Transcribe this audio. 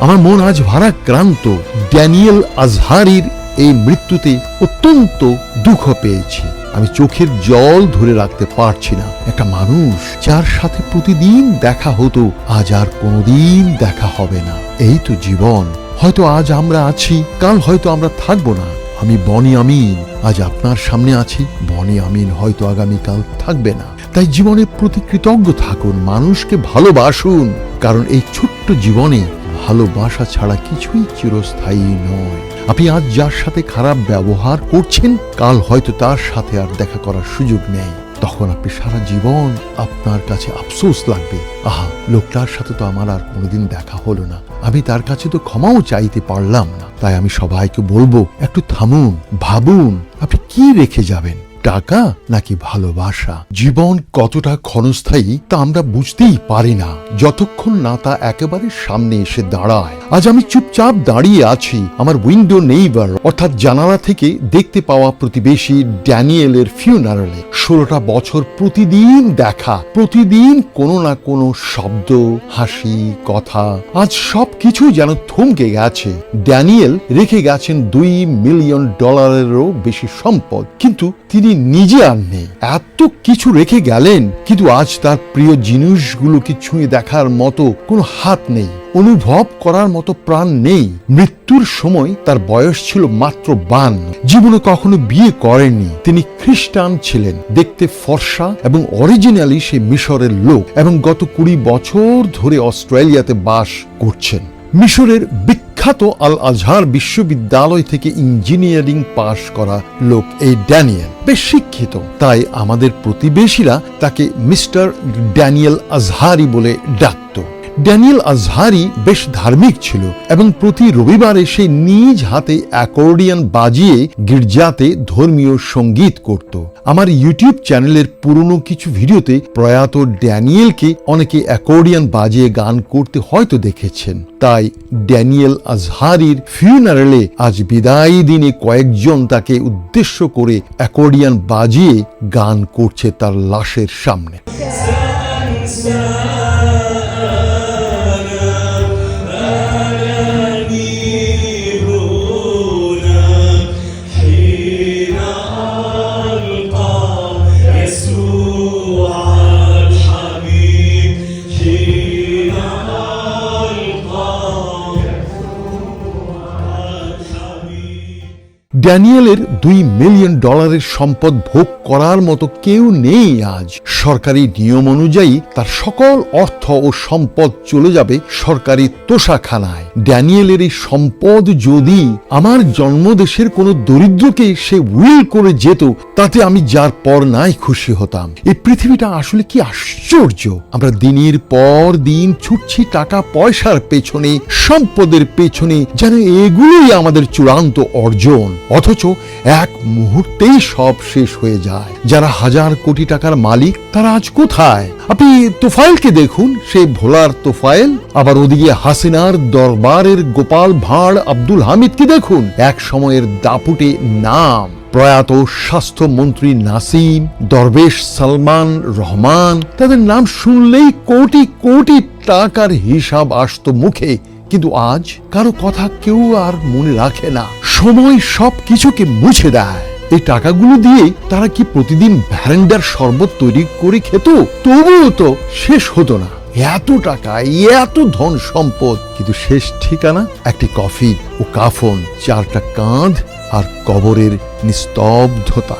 আমার মন আজ ভারাক্রান্ত। ড্যানিয়েল আজহারির এই মৃত্যুতে অত্যন্ত দুঃখ পেয়েছি। আমি চোখের জল ধরে রাখতে পারছি না। একটা মানুষ যার সাথে প্রতিদিন দেখা হতো, আজ আর কোনোদিন দেখা হবে না। এই তো জীবন। হয়তো আজ আমরা আছি, কাল হয়তো আমরা থাকব না। আমি বনি আমিন, আজ আপনার সামনে আছি। বনি আমিন হয়তো আগামীকাল থাকবে না। তাই জীবনের প্রতি কৃতজ্ঞ থাকুন, মানুষকে ভালোবাসুন। কারণ এই ছোট্ট জীবনে ভালোবাসা ছাড়া কিছুই চিরস্থায়ী নয়। আপনি আজ যার সাথে খারাপ ব্যবহার করছেন, কাল হয়তো তার সাথে আর দেখা করার সুযোগ নেই। তখন আপনি সারা জীবন আপনার কাছে আফসোস লাগবে। আহা, লোকটার সাথে তো আমার আর কোনোদিন দেখা হলো না। আমি তার কাছে তো ক্ষমাও চাইতে পারলাম না। তাই আমি সবাইকে বলব, একটু থামুন, ভাবুন, আপনি কি রেখে যাবেন? টাকা নাকি ভালোবাসা? জীবন কতটা ক্ষণস্থায়ী তা আমরা বুঝতেই পারি না। যতক্ষণ না তা একেবারে সামনে এসে দাঁড়ায়। আজ আমি চুপচাপ দাঁড়িয়ে আছি, আমার উইন্ডো নেইবার অর্থাৎ জানালা থেকে দেখতে পাওয়া প্রতিবেশী ড্যানিয়েলের ফিউনারালে ষোলোটা বছর প্রতিদিন দেখা, প্রতিদিন কোনো না কোনো শব্দ, হাসি, কথা, আজ সব কিছু যেন থমকে গেছে। ড্যানিয়েল রেখে গেছেন দুই মিলিয়ন ডলারেরও বেশি সম্পদ। কিন্তু তিনি নিজে আর নেই এত কিছু রেখে গেলেন, কিন্তু আজ তার প্রিয় জিনিসগুলোকে ছুঁয়ে দেখার মতো কোনো হাত নেই, অনুভব করার মতো প্রাণ নেই। মৃত্যুর সময় তার বয়স ছিল মাত্র বান জীবনে কখনো বিয়ে করেননি। তিনি খ্রিস্টান ছিলেন। দেখতে ফর্সা এবং অরিজিনালি সে মিশরের লোক এবং গত কুড়ি বছর ধরে অস্ট্রেলিয়াতে বাস করছেন। মিশরের বিখ্যাত আল আজহার বিশ্ববিদ্যালয় থেকে ইঞ্জিনিয়ারিং পাশ করা লোক এই ড্যানিয়েল। বেশ শিক্ষিত। তাই আমাদের প্রতিবেশীরা তাকে মিস্টার ড্যানিয়েল আজহারি বলে ডাকত। ড্যানিয়েল আজহারি বেশ ধার্মিক ছিল এবং প্রতি রবিবারে সে নিজ হাতে অ্যাকর্ডিয়ান বাজিয়ে গির্জাতে ধর্মীয় সংগীত করত আমার ইউটিউব চ্যানেলের পুরনো কিছু ভিডিওতে প্রয়াত ড্যানিয়েলকে অনেকে অ্যাকর্ডিয়ান বাজিয়ে গান করতে হয়তো দেখেছেন তাই ড্যানিয়েল আজহারির ফিউনারেলে আজ বিদায়ী দিনে কয়েকজন তাকে উদ্দেশ্য করে অ্যাকর্ডিয়ান বাজিয়ে গান করছে তার লাশের সামনে Yeah. ড্যানিয়েলের দুই মিলিয়ন ডলারের সম্পদ ভোগ করার মতো কেউ নেই আজ। সরকারি নিয়ম অনুযায়ী তার সকল অর্থ ও সম্পদ চলে যাবে সরকারি তোষাখানায়। ড্যানিয়েলের এই সম্পদ যদি আমার জন্মদেশের কোনো দরিদ্রকে সে উইল করে যেত, তাতে আমি যার পর নাই খুশি হতাম। এই পৃথিবীটা আসলে কি আশ্চর্য? আমরা দিনের পর দিন ছুটছি টাকা পয়সার পেছনে, সম্পদের পেছনে, যেন এগুলোই আমাদের চূড়ান্ত অর্জন। অথচ এক মুহূর্তেই সব শেষ হয়ে যায়। যারা হাজার কোটি টাকার মালিক, তারা আজ কোথায়? আপনি তোফাইলকে দেখুন সেই ভোলার তোফাইল আবার ওদিকে হাসিনার দরবারের গোপাল ভাঁড় আব্দুল হামিদকে দেখুন, এক সময়ের দাপুটে নাম। প্রয়াত স্বাস্থ্যমন্ত্রী নাসিম, দরবেশ সালমান রহমান, তাদের নাম শুনলেই কোটি কোটি টাকার হিসাব আসতো মুখে। কিন্তু আজ কারও কথা কেউ আর মনে রাখে না। সময় সব কিছুকে মুছে দেয়। এই টাকাগুলো দিয়ে তারা কি প্রতিদিন ভ্যারেন্ডার শরবত তৈরি করে খেত? তবুও তো শেষ হতো না। এত টাকা, এত ধন সম্পদ। কিন্তু শেষ ঠিকানা একটি কফি ও কাফন, চারটা কাঁধ আর কবরের নিস্তব্ধতা।